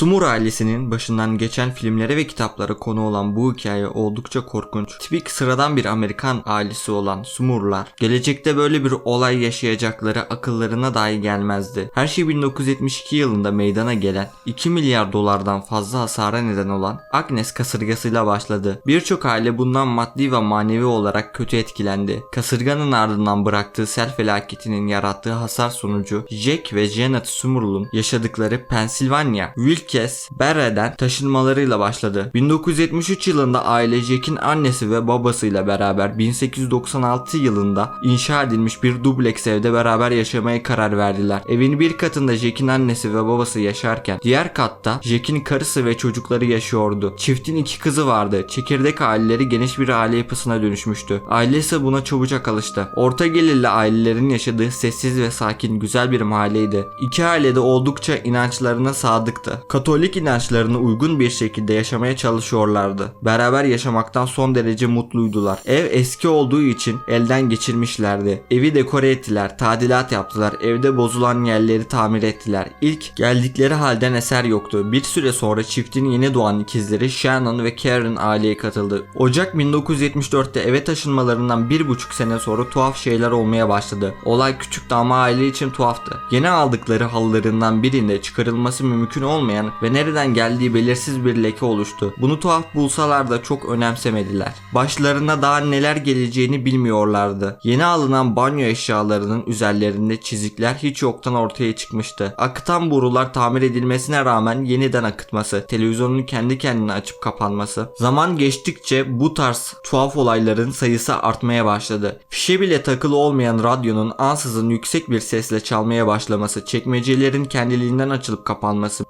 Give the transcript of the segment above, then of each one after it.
Sumur ailesinin başından geçen filmlere ve kitaplara konu olan bu hikaye oldukça korkunç. Tipik sıradan bir Amerikan ailesi olan Sumurlar, gelecekte böyle bir olay yaşayacakları akıllarına dahi gelmezdi. Her şey 1972 yılında meydana gelen 2 milyar dolardan fazla hasara neden olan Agnes kasırgasıyla başladı. Birçok aile bundan maddi ve manevi olarak kötü etkilendi. Kasırganın ardından bıraktığı sel felaketinin yarattığı hasar sonucu Jack ve Janet Sumurl'un yaşadıkları Pennsylvania, Wilkes, Barre'den taşınmalarıyla başladı. 1973 yılında aile Jack'in annesi ve babasıyla beraber 1896 yılında inşa edilmiş bir dubleks evde beraber yaşamaya karar verdiler. Evin bir katında Jack'in annesi ve babası yaşarken diğer katta Jack'in karısı ve çocukları yaşıyordu. Çiftin iki kızı vardı. Çekirdek aileleri geniş bir aile yapısına dönüşmüştü. Aile ise buna çabucak alıştı. Orta gelirli ailelerin yaşadığı sessiz ve sakin güzel bir mahalleydi. İki aile de oldukça inançlarına sadıktı. Katolik inançlarına uygun bir şekilde yaşamaya çalışıyorlardı. Beraber yaşamaktan son derece mutluydular. Ev eski olduğu için elden geçirmişlerdi. Evi dekore ettiler, tadilat yaptılar, evde bozulan yerleri tamir ettiler. İlk geldikleri halden eser yoktu. Bir süre sonra çiftin yeni doğan ikizleri Shannon ve Karen aileye katıldı. Ocak 1974'te eve taşınmalarından bir buçuk sene sonra tuhaf şeyler olmaya başladı. Olay küçüktü ama aile için tuhaftı. Yeni aldıkları halılarından birinde çıkarılması mümkün olmayan ve nereden geldiği belirsiz bir leke oluştu. Bunu tuhaf bulsalar da çok önemsemediler. Başlarına daha neler geleceğini bilmiyorlardı. Yeni alınan banyo eşyalarının üzerlerinde çizikler hiç yoktan ortaya çıkmıştı. Akıtan borular tamir edilmesine rağmen yeniden akıtması, televizyonun kendi kendine açıp kapanması. Zaman geçtikçe bu tarz tuhaf olayların sayısı artmaya başladı. Fişe bile takılı olmayan radyonun ansızın yüksek bir sesle çalmaya başlaması, çekmecelerin kendiliğinden açılıp kapanması,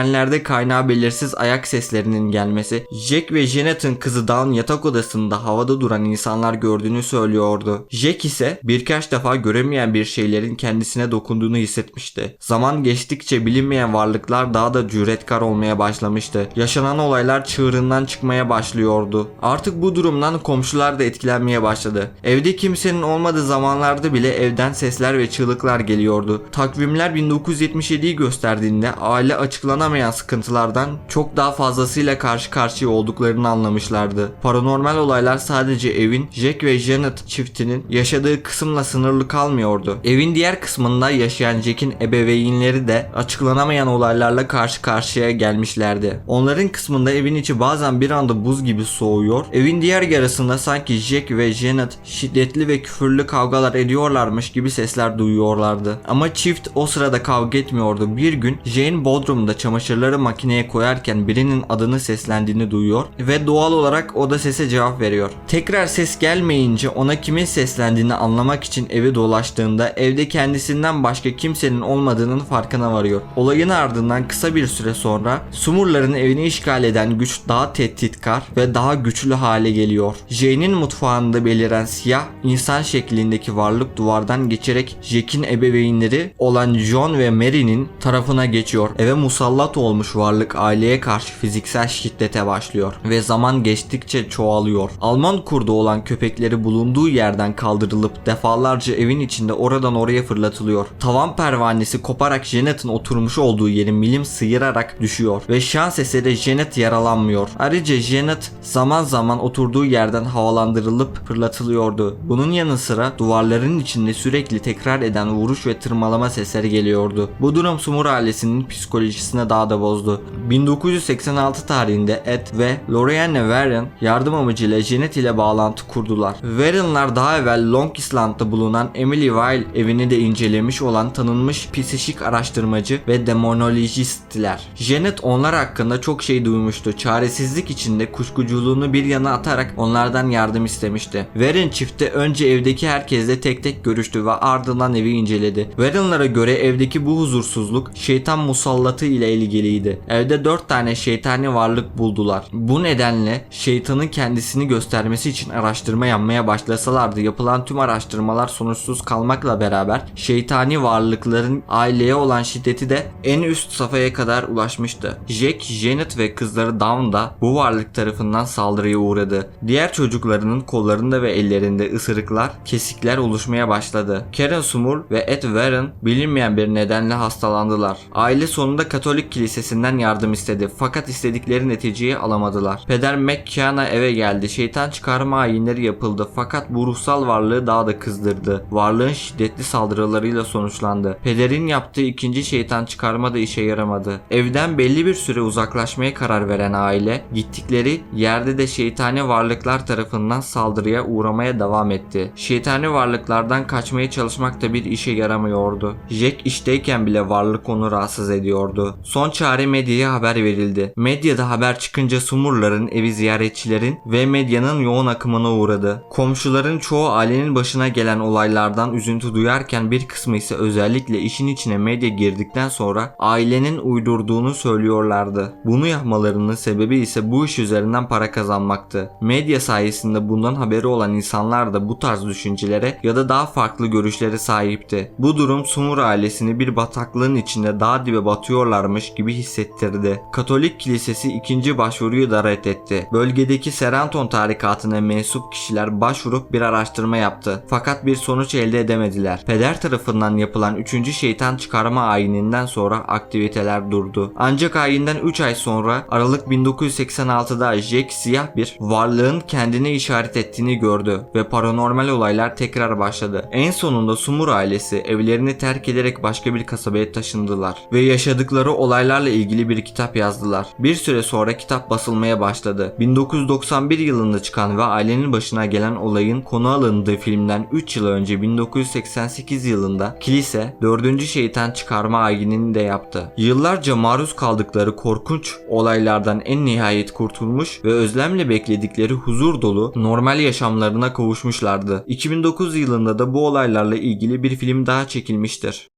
merdivenlerde kaynağı belirsiz ayak seslerinin gelmesi, Jack ve Janet'ın kızı Dawn yatak odasında havada duran insanlar gördüğünü söylüyordu. Jack ise birkaç defa göremeyen bir şeylerin kendisine dokunduğunu hissetmişti. Zaman geçtikçe bilinmeyen varlıklar daha da cüretkar olmaya başlamıştı. Yaşanan olaylar çığırından çıkmaya başlıyordu. Artık bu durumdan komşular da etkilenmeye başladı. Evde kimsenin olmadığı zamanlarda bile evden sesler ve çığlıklar geliyordu. Takvimler 1977'yi gösterdiğinde aile açıklanamayan sıkıntılardan çok daha fazlasıyla karşı karşıya olduklarını anlamışlardı. Paranormal olaylar sadece evin Jack ve Janet çiftinin yaşadığı kısımla sınırlı kalmıyordu. Evin diğer kısmında yaşayan Jack'in ebeveynleri de açıklanamayan olaylarla karşı karşıya gelmişlerdi. Onların kısmında evin içi bazen bir anda buz gibi soğuyor. Evin diğer yarısında sanki Jack ve Janet şiddetli ve küfürlü kavgalar ediyorlarmış gibi sesler duyuyorlardı. Ama çift o sırada kavga etmiyordu. Bir gün Jane Bodrum'da çamaşırları makineye koyarken birinin adını seslendiğini duyuyor ve doğal olarak o da sese cevap veriyor. Tekrar ses gelmeyince ona kimin seslendiğini anlamak için evi dolaştığında evde kendisinden başka kimsenin olmadığının farkına varıyor. Olayın ardından kısa bir süre sonra Sumurların evini işgal eden güç daha tehditkar ve daha güçlü hale geliyor. Jane'in mutfağında beliren siyah insan şeklindeki varlık duvardan geçerek Jack'in ebeveynleri olan John ve Mary'nin tarafına geçiyor. Eve musallat olmuş varlık aileye karşı fiziksel şiddete başlıyor ve zaman geçtikçe çoğalıyor. Alman kurdu olan köpekleri bulunduğu yerden kaldırılıp defalarca evin içinde oradan oraya fırlatılıyor. Tavan pervanesi koparak Janet'ın oturmuş olduğu yeri milim sıyırarak düşüyor ve şans eseri Janet yaralanmıyor. Ayrıca Janet zaman zaman oturduğu yerden havalandırılıp fırlatılıyordu. Bunun yanı sıra duvarların içinde sürekli tekrar eden vuruş ve tırmalama sesleri geliyordu. Bu durum Sumur ailesinin psikolojisine daha da bozdu. 1986 tarihinde Ed ve Lorianne Warren yardım amacıyla Janet ile bağlantı kurdular. Warren'lar daha evvel Long Island'da bulunan Emily Weil evini de incelemiş olan tanınmış psikik araştırmacı ve demonolojisttiler. Janet onlar hakkında çok şey duymuştu. Çaresizlik içinde kuşkuculuğunu bir yana atarak onlardan yardım istemişti. Warren çifti önce evdeki herkesle tek tek görüştü ve ardından evi inceledi. Warren'lara göre evdeki bu huzursuzluk şeytan musallatı ile ilgiliydi. Evde 4 tane şeytani varlık buldular. Bu nedenle şeytanın kendisini göstermesi için araştırma yapmaya başlasalardı yapılan tüm araştırmalar sonuçsuz kalmakla beraber şeytani varlıkların aileye olan şiddeti de en üst safhaya kadar ulaşmıştı. Jack, Janet ve kızları Dawn da bu varlık tarafından saldırıya uğradı. Diğer çocuklarının kollarında ve ellerinde ısırıklar, kesikler oluşmaya başladı. Karen Sumur ve Ed Warren bilinmeyen bir nedenle hastalandılar. Aile sonunda Katolik Kilisesinden yardım istedi fakat istedikleri neticeyi alamadılar. Peder McKean'a eve geldi. Şeytan çıkarma ayinleri yapıldı fakat bu ruhsal varlığı daha da kızdırdı. Varlığın şiddetli saldırılarıyla sonuçlandı. Pederin yaptığı ikinci şeytan çıkarma da işe yaramadı. Evden belli bir süre uzaklaşmaya karar veren aile gittikleri yerde de şeytani varlıklar tarafından saldırıya uğramaya devam etti. Şeytani varlıklardan kaçmaya çalışmak da bir işe yaramıyordu. Jack işteyken bile varlık onu rahatsız ediyordu. Son çare medyaya haber verildi. Medyada haber çıkınca Sumurların evi ziyaretçilerin ve medyanın yoğun akımına uğradı. Komşuların çoğu ailenin başına gelen olaylardan üzüntü duyarken bir kısmı ise özellikle işin içine medya girdikten sonra ailenin uydurduğunu söylüyorlardı. Bunu yapmalarının sebebi ise bu iş üzerinden para kazanmaktı. Medya sayesinde bundan haberi olan insanlar da bu tarz düşüncelere ya da daha farklı görüşlere sahipti. Bu durum Sumur ailesini bir bataklığın içinde daha dibe batıyorlarmış gibi hissettirdi. Katolik kilisesi ikinci başvuruyu da reddetti. Bölgedeki Seranton tarikatına mensup kişiler başvurup bir araştırma yaptı. Fakat bir sonuç elde edemediler. Peder tarafından yapılan 3. şeytan çıkarma ayininden sonra aktiviteler durdu. Ancak ayinden 3 ay sonra Aralık 1986'da Jack siyah bir varlığın kendine işaret ettiğini gördü ve paranormal olaylar tekrar başladı. En sonunda Sumur ailesi evlerini terk ederek başka bir kasabaya taşındılar ve yaşadıkları olaylarla ilgili bir kitap yazdılar. Bir süre sonra kitap basılmaya başladı. 1991 yılında çıkan ve ailenin başına gelen olayın konu alındığı filmden 3 yıl önce 1988 yılında kilise 4. şeytan çıkarma ayinini de yaptı. Yıllarca maruz kaldıkları korkunç olaylardan en nihayet kurtulmuş ve özlemle bekledikleri huzur dolu normal yaşamlarına kavuşmuşlardı. 2009 yılında da bu olaylarla ilgili bir film daha çekilmiştir.